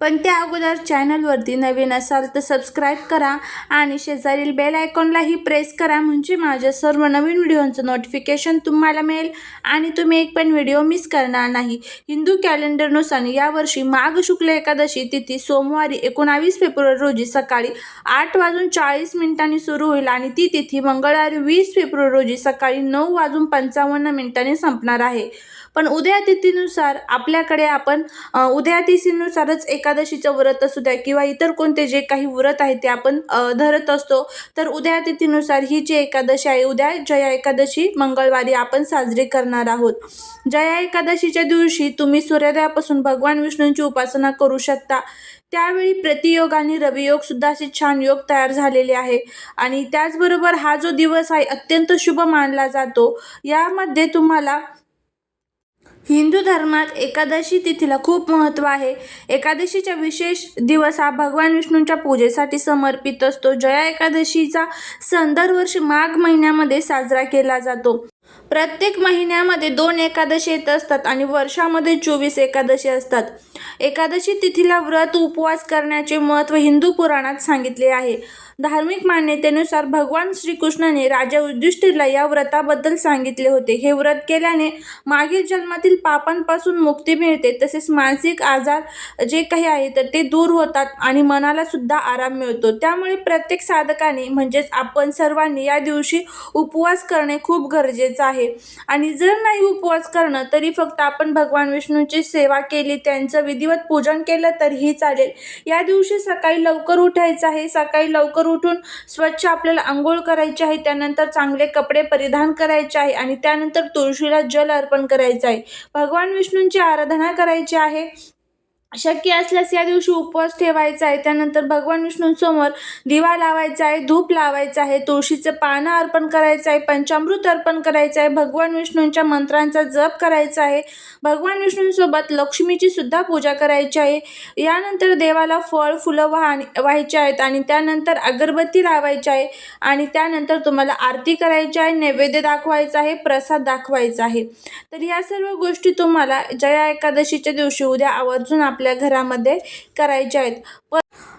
पण त्या अगोदर चॅनलवरती नवीन असाल तर सबस्क्राईब करा आणि शेजारील बेल आयकॉनलाही प्रेस करा म्हणजे माझ्या सर्व नवीन व्हिडिओंचं नोटिफिकेशन तुम्हाला मिळेल आणि तुम्ही एक पण व्हिडिओ मिस करणार नाही. हिंदू कॅलेंडरनुसार यावर्षी माघ शुक्ल एकादशी तिथी सोमवारी एकोणावीस फेब्रुवारी रोजी सकाळी आठ वाजून चाळीस मिनिटांनी सुरू होईल आणि ती तिथी मंगळवारी वीस फेब्रुवारी रोजी सकाळी नऊ वाजून पंचावन्न मिनिटांनी संपणार आहे. पण उद्या तिथीनुसार आपल्याकडे आपण उद्या तिथीनुसारच एकादशीचं व्रत असू द्या किंवा इतर कोणते जे काही व्रत आहे ते आपण धरत असतो तर उद्या तिथीनुसार ही जी एकादशी आहे उद्या जया एकादशी मंगळवारी आपण साजरी करणार आहोत. जया एकादशीच्या दिवशी तुम्ही सूर्योदयापासून भगवान विष्णूंची उपासना करू शकता. त्यावेळी प्रतियोग आणि रवियोग सुद्धा असे छान योग तयार झालेले आहे. आणि त्याचबरोबर हा जो दिवस आहे अत्यंत शुभ मानला जातो. यामध्ये तुम्हाला हिंदू धर्मात एकादशी तिथीला खूप महत्त्व आहे. एकादशीचा विशेष दिवस हा भगवान विष्णूंच्या पूजेसाठी समर्पित असतो. जया एकादशीचा सण दरवर्षी माघ महिन्यामध्ये साजरा केला जातो. प्रत्येक महिन्यामध्ये दोन एकादशी येत असतात आणि वर्षामध्ये चोवीस एकादशी असतात. एकादशी तिथीला व्रत उपवास करण्याचे महत्त्व हिंदू पुराणात सांगितले आहे. धार्मिक मान्यतेनुसार भगवान श्रीकृष्णाने राजा युधिष्ठिरला या व्रताबद्दल सांगितले होते. हे व्रत केल्याने मागील जन्मातील पापांपासून मुक्ती मिळते. तसेच मानसिक आजार जे काही आहे तर ते दूर होतात आणि मनाला सुद्धा आराम मिळतो. त्यामुळे प्रत्येक साधकाने म्हणजेच आपण सर्वांनी या दिवशी उपवास करणे खूप गरजेचं आहे. आणि जर नाही उपवास करणं तरी फक्त आपण भगवान विष्णूची सेवा केली त्यांचं विधी विधिवत पूजन केलं तरीही चालेल. या दिवशी सकाळी लवकर उठायचं आहे. सकाळी लवकर उठून स्वच्छ आपल्याला आंघोळ करायची आहे. त्यानंतर चांगले कपडे परिधान करायचे आहे आणि त्यानंतर तुळशीला जल अर्पण करायचं आहे. भगवान विष्णूंची आराधना करायची आहे. शक्य असल्यास या दिवशी उपवास ठेवायचा आहे. त्यानंतर भगवान विष्णूंसमोर दिवा लावायचा आहे धूप लावायचा आहे तुळशीचं पानं अर्पण करायचं आहे पंचामृत अर्पण करायचं आहे भगवान विष्णूंच्या मंत्रांचा जप करायचा आहे. भगवान विष्णूंसोबत लक्ष्मीची सुद्धा पूजा करायची आहे. यानंतर देवाला फळ फुलं वाह व्हायचे आहेत आणि त्यानंतर अगरबत्ती लावायची आहे आणि त्यानंतर तुम्हाला आरती करायची आहे नैवेद्य दाखवायचा आहे प्रसाद दाखवायचा आहे. तर या सर्व गोष्टी तुम्हाला जया एकादशीच्या दिवशी उद्या आवर्जून आपल्या घरामध्ये करायचे आहेत.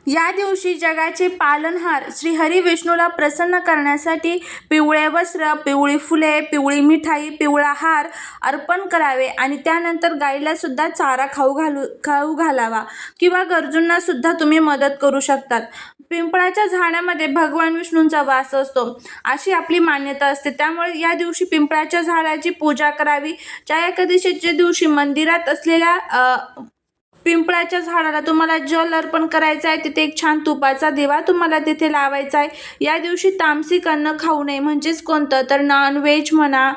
या दिवशी जगाचे पालनहार श्री हरी विष्णूला प्रसन्न करण्यासाठी पिवळे वस्त्र पिवळी फुले पिवळी मिठाई पिवळा हार अर्पण करावे आणि त्यानंतर गाईला सुद्धा चारा खाऊ घालू खाऊ घालावा किंवा गरजूंना सुद्धा तुम्ही मदत करू शकतात. पिंपळाच्या झाडामध्ये भगवान विष्णूंचा वास असतो. अशी आपली मान्यता असते. त्यामुळे या दिवशी पिंपळाच्या झाडाची पूजा करावी. ज्या एकादशीच्या दिवशी मंदिरात असलेल्या पिंपळाच्या झाडाला तुम्हाला जल अर्पण करायचं आहे. तिथे एक छान तुपाचा दिवा तुम्हाला तिथे लावायचा आहे. या दिवशी तामसिक अन्न खाऊ नये म्हणजेच कोणतं? तर नॉनव्हेज म्हणा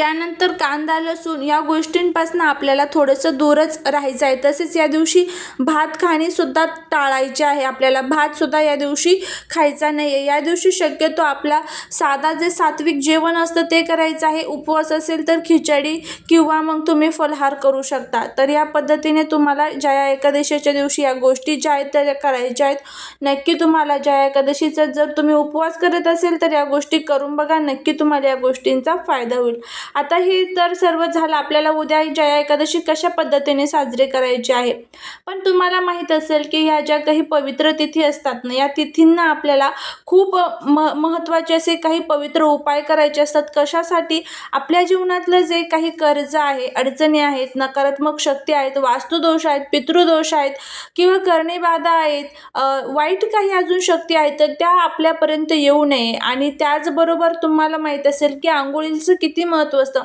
त्यानंतर कांदा लसूण या गोष्टींपासून आपल्याला थोडंसं दूरच राहायचं आहे. तसेच या दिवशी भात खाणेसुद्धा टाळायचे आहे. आपल्याला भातसुद्धा या दिवशी खायचा नाही आहे या दिवशी शक्यतो आपला साधा जे सात्विक जेवण असतं ते करायचं आहे. उपवास असेल तर खिचडी किंवा मग तुम्ही फलहार करू शकता. तर या पद्धतीने तुम्हाला जया एकादशीच्या दिवशी या गोष्टी ज्या आहेत त्या करायच्या आहेत. नक्की तुम्हाला जया एकादशीचा जर तुम्ही उपवास करत असेल तर या गोष्टी करून बघा. नक्की तुम्हाला या गोष्टींचा फायदा होईल. आता हे तर सर्व झालं. आपल्याला उद्या जया एकादशी कशा पद्धतीने साजरी करायची आहे? पण तुम्हाला माहीत असेल की ह्या ज्या काही पवित्र तिथी असतात ना या तिथींना आपल्याला खूप म महत्त्वाचे असे काही पवित्र उपाय करायचे असतात. कशासाठी? आपल्या जीवनातलं जे काही कर्ज आहे अडचणी आहेत नकारात्मक शक्ती आहेत वास्तुदोष आहेत पितृदोष आहेत किंवा करणेबाधा आहेत वाईट काही अजून शक्ती आहेत तर त्या आपल्यापर्यंत येऊ नये. आणि त्याचबरोबर तुम्हाला माहीत असेल की आंघोळीचं किती महत्त्व असतं.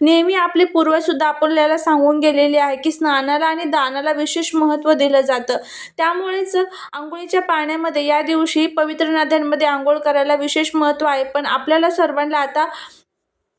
नेहमी आपले पूर्वजसुद्धा आपल्याला सांगून गेलेले आहे की स्नानाला आणि दानाला विशेष महत्त्व दिलं जातं. त्यामुळेच आंघोळीच्या पाण्यामध्ये या दिवशी पवित्र नद्यांमध्ये आंघोळ करायला विशेष महत्त्व आहे. पण आपल्याला सर्वांना आता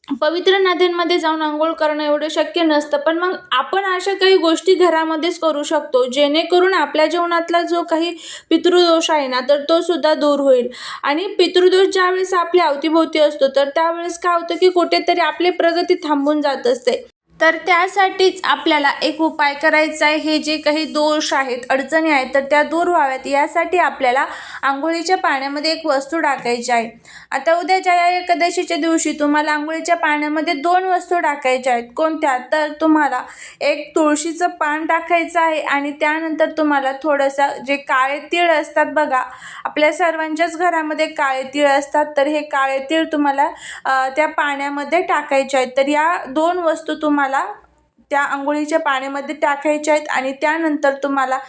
पवित्र नद्यांमध्ये जाऊन आंघोळ करणं एवढं शक्य नसतं. पण मग आपण अशा काही गोष्टी घरामध्येच करू शकतो जेणेकरून आपल्या जीवनातला जो काही पितृदोष आहे ना तर तो सुद्धा दूर होईल. आणि पितृदोष ज्यावेळेस आपल्या अवतीभोवती असतो तर त्यावेळेस काय होतं की कुठेतरी आपली प्रगती थांबून जात असते. तर त्यासाठीच आपल्याला एक उपाय करायचा आहे. हे जे काही दोष आहेत अडचणी आहेत तर त्या दूर व्हाव्यात. यासाठी आपल्याला आंघोळीच्या पाण्यामध्ये एक वस्तू टाकायची आहे. आता उद्याच्या या एकादशीच्या दिवशी तुम्हाला आंघोळीच्या पाण्यामध्ये दोन वस्तू टाकायच्या आहेत. कोणत्या? तर तुम्हाला एक तुळशीचं पान टाकायचं आहे आणि त्यानंतर तुम्हाला थोडंसं जे काळे तीळ असतात बघा आपल्या सर्वांच्याच घरामध्ये काळे तीळ असतात. तर हे काळे तीळ तुम्हाला त्या पाण्यामध्ये टाकायचे आहेत. तर या दोन वस्तू तुम्हाला त्या आंघोळीच्या पाण्यामध्ये टाकायच्या आहेत आणि त्यानंतर तुम्हाला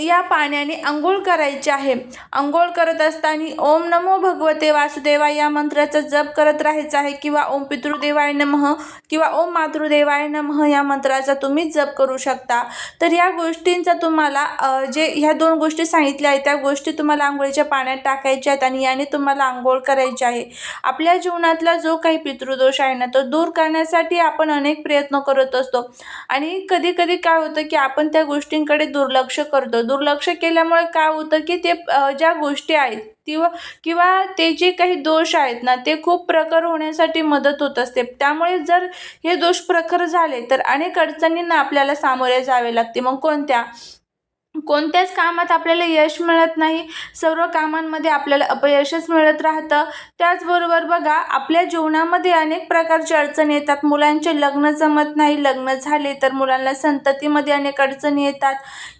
या पाण्याने आंघोळ करायची आहे. आंघोळ करत असताना ओम नमो भगवते वासुदेवा या मंत्राचा जप करत राहायचा आहे किंवा ओम पितृदेवाय नमः किंवा ओम मातृदेवाय नमः या मंत्राचा तुम्ही जप करू शकता. तर या गोष्टींचा तुम्हाला जे ह्या दोन गोष्टी सांगितल्या आहेत त्या गोष्टी तुम्हाला आंघोळीच्या पाण्यात टाकायच्या आहेत आणि याने तुम्हाला आंघोळ करायची आहे. आपल्या जीवनातला जो काही पितृदोष आहे ना तो दूर करण्यासाठी आपण अनेक प्रयत्न करत असतो. आणि कधी कधी काय होतं की आपण त्या गोष्टींकडे दुर्लक्ष करतो. दुर्लक्ष केल्यामुळे काय होतं की ते ज्या गोष्टी आहेत किंवा किंवा ते जे काही दोष आहेत ना ते खूप प्रखर होण्यासाठी मदत होत असते. त्यामुळे जर हे दोष प्रखर झाले तर अनेक अडचणींना आपल्याला सामोरे जावे लागते. मग कोणत्या? कोणत्याच कामात आपल्याला यश मिळत नाही सर्व कामांमध्ये आपल्याला अपयशच मिळत राहतं. त्याचबरोबर बघा आपल्या जीवनामध्ये अनेक प्रकारचे अडचणी येतात. मुलांचे लग्न जमत नाही लग्न झाले तर मुलांना संततीमध्ये अनेक अडचणी येतात.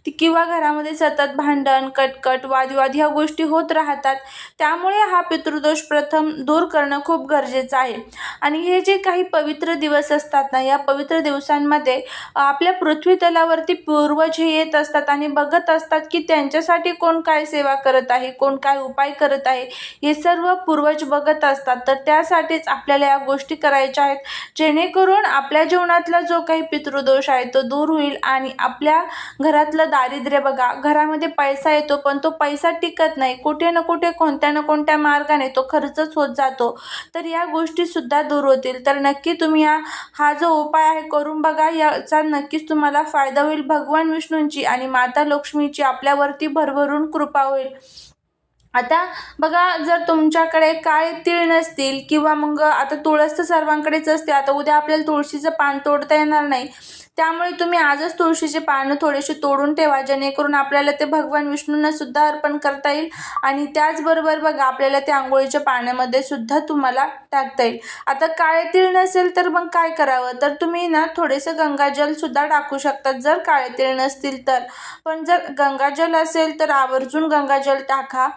ती किंवा घरामध्ये सतत भांडण कटकट वादविवाद ह्या गोष्टी होत राहतात. त्यामुळे हा पितृदोष प्रथम दूर करणं खूप गरजेचं आहे. आणि हे जे काही पवित्र दिवस असतात ना या पवित्र दिवसांमध्ये आपल्या पृथ्वी तलावरती पूर्वज हे येत असतात आणि बघत असतात की त्यांच्यासाठी कोण काय सेवा करत आहे कोण काय उपाय करत आहे हे सर्व पूर्वज बघत असतात. तर त्यासाठीच आपल्याला या गोष्टी करायच्या आहेत. जेणेकरून आपल्या जीवनातला जो काही पितृदोष आहे तो दूर होईल आणि आपल्या घरातलं दारिद्र्य बघा घरामध्ये पैसा येतो पण तो पैसा टिकत नाही. कुठे ना कुठे कोणत्या ना कोणत्या मार्गाने तो खर्चच होत जातो. तर या गोष्टीसुद्धा दूर होतील. तर नक्की तुम्ही या हा जो उपाय आहे करून बघा. याचा नक्कीच तुम्हाला फायदा होईल भगवान विष्णूंची आणि माता लक्ष्मीची आपल्यावरती भरभरून कृपा होईल. आता बघा जर तुमच्याकडे काळे तीळ नसतील किंवा मग आता तुळस तर सर्वांकडेच असते आता उद्या आपल्याला तुळशीचं पान तोडता येणार नाही. त्यामुळे तुम्ही आजच तुळशीचे पानं थोडेसे तोडून ठेवा जेणेकरून आपल्याला ते भगवान विष्णूंना सुद्धा अर्पण करता येईल. आणि त्याचबरोबर बघा आपल्याला ते आंघोळीच्या पाण्यामध्ये सुद्धा तुम्हाला टाकता येईल. आता काळे तीळ नसेल तर मग काय करावं? तर तुम्ही ना थोडेसं गंगाजल सुद्धा टाकू शकतात जर काळे तीळ नसतील तर. पण जर गंगाजल असेल तर आवर्जून गंगाजल टाका.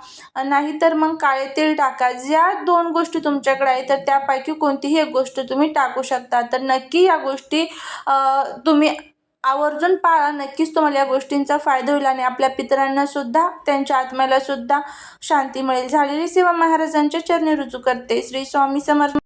नाहीतर मग काळे तीळ टाका. ज्या दोन गोष्टी तुमच्याकडे आहेत तर त्यापैकी कोणतीही एक गोष्ट तुम्ही टाकू शकता. तर नक्की या गोष्टी तुम्ही आवर्जून पाळा. नक्कीच तुम्हाला या गोष्टींचा फायदा होईल आणि आपल्या पितरांना सुद्धा त्यांच्या आत्म्याला सुद्धा शांती मिळेल. झालेली सेवा महाराजांच्या चरणी रुजू करते. श्री स्वामी समर्थ